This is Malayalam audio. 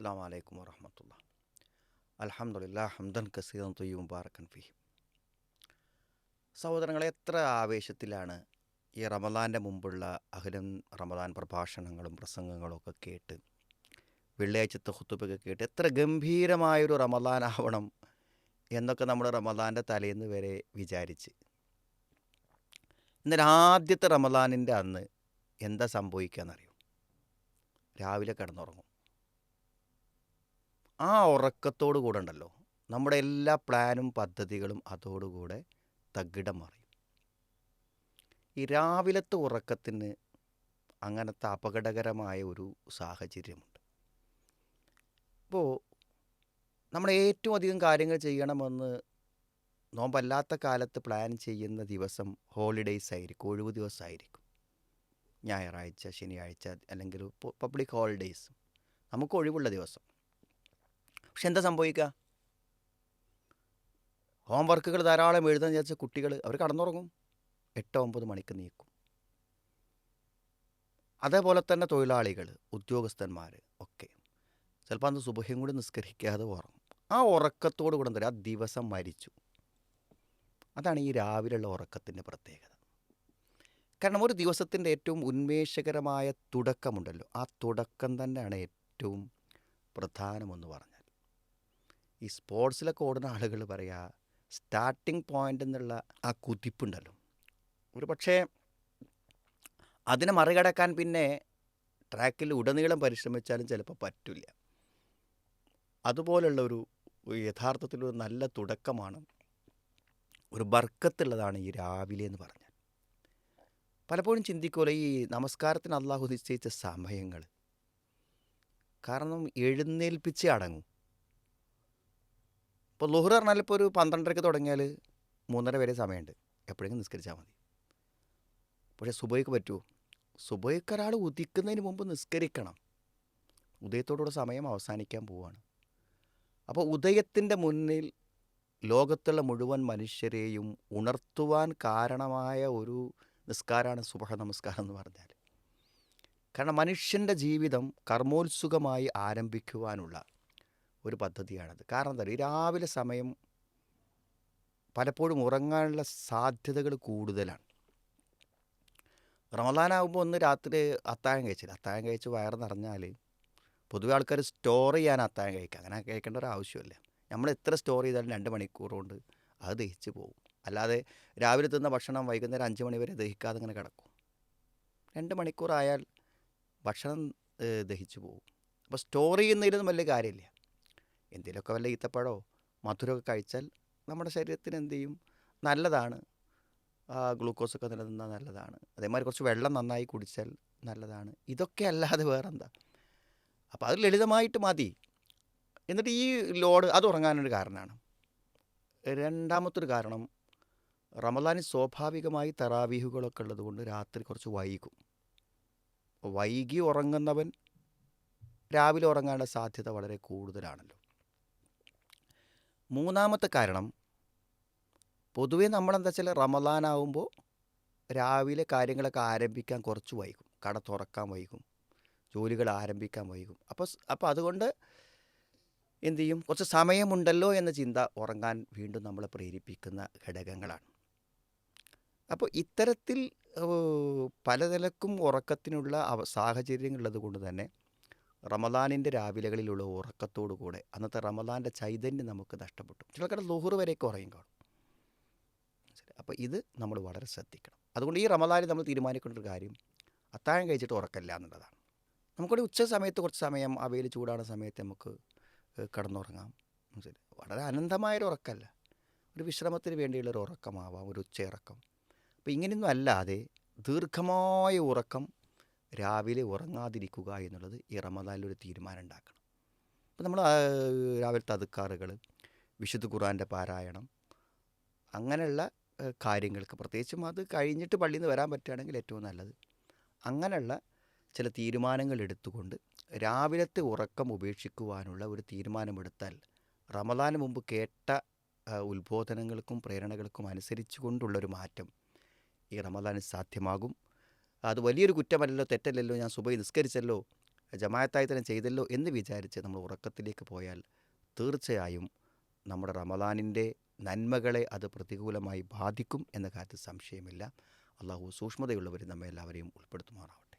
അസ്സാം വലൈക്കും വറഹമത്തുള്ള. അലഹമുല്ല ഹംദൻ കസീറൻ തൊയ്യ് മുബാറക്കൻ ഫി. സഹോദരങ്ങളെ എത്ര ആവേശത്തിലാണ് ഈ റമദാന്റെ മുമ്പുള്ള അഖിലും റമദാൻ പ്രഭാഷണങ്ങളും പ്രസംഗങ്ങളും ഒക്കെ കേട്ട് വെള്ളിയാഴ്ചത്തെ ഹുത്തുബൊക്കെ കേട്ട് എത്ര ഗംഭീരമായൊരു റമദാൻ ആവണം എന്നൊക്കെ നമ്മൾ റമദാന്റെ തലേന്ന് വരെ വിചാരിച്ച്. എന്നാൽ ആദ്യത്തെ റമദാനിന്റെ അന്ന് എന്താ സംഭവിക്കുകയെന്നറിയോ രാവിലെ കിടന്നുറങ്ങും. ആ ഉറക്കത്തോടു കൂടെ ഉണ്ടല്ലോ നമ്മുടെ എല്ലാ പ്ലാനും പദ്ധതികളും അതോടുകൂടെ തകിടം മറിയും. ഈ രാവിലത്തെ ഉറക്കത്തിന് അങ്ങനത്തെ അപകടകരമായ ഒരു സാഹചര്യമുണ്ട്. ഇപ്പോൾ നമ്മൾ ഏറ്റവും അധികം കാര്യങ്ങൾ ചെയ്യണമെന്ന് നോമ്പല്ലാത്ത കാലത്ത് പ്ലാൻ ചെയ്യുന്ന ദിവസം ഹോളിഡേയ്സ് ആയിരിക്കും ഒഴിവ് ദിവസമായിരിക്കും. ഞായറാഴ്ച ശനിയാഴ്ച അല്ലെങ്കിൽ പബ്ലിക് ഹോളിഡേയ്സ് നമുക്ക് ഒഴിവുള്ള ദിവസം. പക്ഷെ എന്താ സംഭവിക്കുക? ഹോംവർക്കുകൾ ധാരാളം എഴുതാൻ വിചാരിച്ച കുട്ടികൾ അവർ കടന്നുറങ്ങും. എട്ട് ഒമ്പത് മണിക്ക് നീക്കും. അതേപോലെ തന്നെ തൊഴിലാളികൾ ഉദ്യോഗസ്ഥന്മാർ ഒക്കെ. ചിലപ്പോൾ അന്ന് സുബഹയും കൂടി നിസ്കരിക്കാതെ ഉറങ്ങും. ആ ഉറക്കത്തോട് കൂടെ എന്താ ആ ദിവസം മരിച്ചു. അതാണ് ഈ രാവിലെയുള്ള ഉറക്കത്തിന്റെ പ്രത്യേകത. കാരണം ഒരു ദിവസത്തിന്റെ ഏറ്റവും ഉന്മേഷകരമായ തുടക്കമുണ്ടല്ലോ. ആ തുടക്കം തന്നെയാണ് ഏറ്റവും പ്രധാനമെന്ന് പറഞ്ഞാൽ. ഈ സ്പോർട്സിലൊക്കെ ഓടുന്ന ആളുകൾ പറയുക സ്റ്റാർട്ടിംഗ് പോയിന്റ് എന്നുള്ള ആ കുതിപ്പുണ്ടല്ലോ. ഒരു പക്ഷേ അതിനെ മറികടക്കാൻ പിന്നെ ട്രാക്കിൽ ഉടനീളം പരിശ്രമിച്ചാലും ചിലപ്പോൾ പറ്റില്ല. അതുപോലുള്ള ഒരു യഥാർത്ഥത്തിലൊരു നല്ല തുടക്കമാണ് ഒരു ബർക്കത്തുള്ളതാണ് ഈ രാവിലെ എന്ന് പറഞ്ഞാൽ. പലപ്പോഴും ചിന്തിക്കുമല്ലോ ഈ നമസ്കാരത്തിന് അള്ളാഹു നിശ്ചയിച്ച സമയങ്ങൾ കാരണം എഴുന്നേൽപ്പിച്ച് അടങ്ങും. ഇപ്പോൾ ലുഹർ പറഞ്ഞാൽ ഇപ്പോൾ ഒരു പന്ത്രണ്ടരക്ക് തുടങ്ങിയാൽ മൂന്നര വരെ സമയമുണ്ട്. എപ്പോഴെങ്കിലും നിസ്കരിച്ചാൽ മതി. പക്ഷേ സുബൈക്ക് പറ്റുമോ സുബൈക്ക് ഒരാൾ ഉദിക്കുന്നതിന് മുമ്പ് നിസ്കരിക്കണം. ഉദയത്തോടുകൂടെ സമയം അവസാനിക്കാൻ പോവുകയാണ് അപ്പോൾ ഉദയത്തിന്റെ മുന്നിൽ ലോകത്തുള്ള മുഴുവൻ മനുഷ്യരെയും ഉണർത്തുവാൻ കാരണമായ ഒരു നിസ്കാരമാണ് സുബഹ നമസ്കാരം എന്ന് പറഞ്ഞാൽ കാരണം മനുഷ്യന്റെ ജീവിതം കർമ്മോത്സുകമായി ആരംഭിക്കുവാനുള്ള ഒരു പദ്ധതിയാണത്. കാരണം എന്താ രാവിലെ സമയം പലപ്പോഴും ഉറങ്ങാനുള്ള സാധ്യതകൾ കൂടുതലാണ്. റമദാനാകുമ്പോൾ ഒന്ന് രാത്രി അത്താഴം കഴിച്ചില്ല. അത്താഴം കഴിച്ച് വയർ നിറഞ്ഞാൽ പൊതുവെ ആൾക്കാർ സ്റ്റോർ ചെയ്യാൻ അത്താഴം കഴിക്കുക അങ്ങനെ കഴിക്കേണ്ട ഒരു ആവശ്യമില്ല. നമ്മൾ എത്ര സ്റ്റോർ ചെയ്താലും രണ്ട് മണിക്കൂർ കൊണ്ട് അത് ദഹിച്ച് പോകും. അല്ലാതെ രാവിലെ തിന്ന ഭക്ഷണം വൈകുന്നേരം അഞ്ച് മണി വരെ ദഹിക്കാതെ ഇങ്ങനെ കിടക്കും. രണ്ട് മണിക്കൂറായാൽ ഭക്ഷണം ദഹിച്ചു പോകും. അപ്പോൾ സ്റ്റോർ ചെയ്യുന്നതിലൊന്നും വലിയ കാര്യമില്ല. എന്തെങ്കിലുമൊക്കെ വല്ല ഈത്തപ്പഴമോ മധുരമൊക്കെ കഴിച്ചാൽ നമ്മുടെ ശരീരത്തിന് എന്ത് ചെയ്യും? നല്ലതാണ്. ഗ്ലൂക്കോസ് ഒക്കെ നിലനിന്നാൽ നല്ലതാണ്. അതേമാതിരി കുറച്ച് വെള്ളം നന്നായി കുടിച്ചാൽ നല്ലതാണ്. ഇതൊക്കെ അല്ലാതെ വേറെന്താ? അപ്പോൾ അത് ലളിതമായിട്ട് മതി. എന്നിട്ട് ഈ ലോഡ് അത് ഉറങ്ങാനൊരു കാരണമാണ് രണ്ടാമത്തൊരു കാരണം റമദാനിൽ സ്വാഭാവികമായി തറാവീഹുകളൊക്കെ ഉള്ളതുകൊണ്ട് രാത്രി കുറച്ച് വൈകും. വൈകി ഉറങ്ങുന്നവൻ രാവിലെ ഉറങ്ങാനുള്ള സാധ്യത വളരെ കൂടുതലാണല്ലോ. മൂന്നാമത്തെ കാരണം പൊതുവേ നമ്മളെന്താ വെച്ചാൽ റമദാനാവുമ്പോൾ രാവിലെ കാര്യങ്ങളൊക്കെ ആരംഭിക്കാൻ കുറച്ച് വൈകും. കട തുറക്കാൻ വൈകും. ജോലികൾ ആരംഭിക്കാൻ വൈകും. അപ്പോൾ അപ്പോൾ അതുകൊണ്ട് എന്തു ചെയ്യും? കുറച്ച് സമയമുണ്ടല്ലോ എന്ന ചിന്ത ഉറങ്ങാൻ വീണ്ടും നമ്മളെ പ്രേരിപ്പിക്കുന്ന ഘടകങ്ങളാണ്. അപ്പോൾ ഇത്തരത്തിൽ പലതലക്കും ഉറക്കത്തിനുള്ള സാഹചര്യങ്ങളുള്ളത് കൊണ്ട് തന്നെ റമദാനിന്റെ രാവിലകളിലുള്ള ഉറക്കത്തോടു കൂടെ അന്നത്തെ റമദാന്റെ ചൈതന്യം നമുക്ക് നഷ്ടപ്പെട്ടു. ചിലക്കടെ ലുഹുർ വരെയൊക്കെ ഉറങ്ങി കാണും. അപ്പോൾ ഇത് നമ്മൾ വളരെ ശ്രദ്ധിക്കണം. അതുകൊണ്ട് ഈ റമദാനിൽ നമ്മൾ തീരുമാനിക്കേണ്ട ഒരു കാര്യം അത്താഴം കഴിച്ചിട്ട് ഉറക്കല്ല എന്നുള്ളതാണ്. നമുക്കൊരു ഉച്ച സമയത്ത് കുറച്ച് സമയം അവയിൽ ചൂടാണ് സമയത്ത് നമുക്ക് കിടന്നുറങ്ങാം. വളരെ അനന്തമായൊരു ഉറക്കമല്ല. ഒരു വിശ്രമത്തിന് വേണ്ടിയുള്ളൊരു ഉറക്കമാവാം ഒരു ഉച്ചയിറക്കം. അപ്പോൾ ഇങ്ങനെയൊന്നും അല്ലാതെ ദീർഘമായ ഉറക്കം രാവിലെ ഉറങ്ങാതിരിക്കുക എന്നുള്ളത് ഈ റമദാനിലൊരു തീരുമാനം ഉണ്ടാക്കണം. അപ്പോൾ നമ്മൾ രാവിലത്തെ അതുക്കാറുകൾ വിശുദ്ധ ഖുറാന്റെ പാരായണം അങ്ങനെയുള്ള കാര്യങ്ങൾക്ക് പ്രത്യേകിച്ചും അത് കഴിഞ്ഞിട്ട് പള്ളിയിൽ നിന്ന് വരാൻ പറ്റുകയാണെങ്കിൽ ഏറ്റവും നല്ലത്. അങ്ങനെയുള്ള ചില തീരുമാനങ്ങൾ എടുത്തുകൊണ്ട് രാവിലത്തെ ഉറക്കം ഉപേക്ഷിക്കുവാനുള്ള ഒരു തീരുമാനമെടുത്താൽ റമദാന് മുമ്പ് കേട്ട ഉത്ബോധനങ്ങൾക്കും പ്രേരണകൾക്കും അനുസരിച്ചു കൊണ്ടുള്ളൊരു മാറ്റം ഈ റമദാന് സാധ്യമാകും. അത് വലിയൊരു കുറ്റമല്ലല്ലോ തെറ്റല്ലല്ലോ ഞാൻ സുബൈ നിസ്കരിച്ചല്ലോ ജമായത്തായി തന്നെ ചെയ്തല്ലോ എന്ന് വിചാരിച്ച് നമ്മൾ ഉറക്കത്തിലേക്ക് പോയാൽ തീർച്ചയായും നമ്മുടെ റമദാനിന്റെ നന്മകളെ അത് പ്രതികൂലമായി ബാധിക്കും എന്ന കാര്യത്തിൽ സംശയമില്ല. അള്ളാഹു സൂക്ഷ്മതയുള്ളവർ നമ്മെ എല്ലാവരെയും ഉൾപ്പെടുത്തുമാറാവട്ടെ.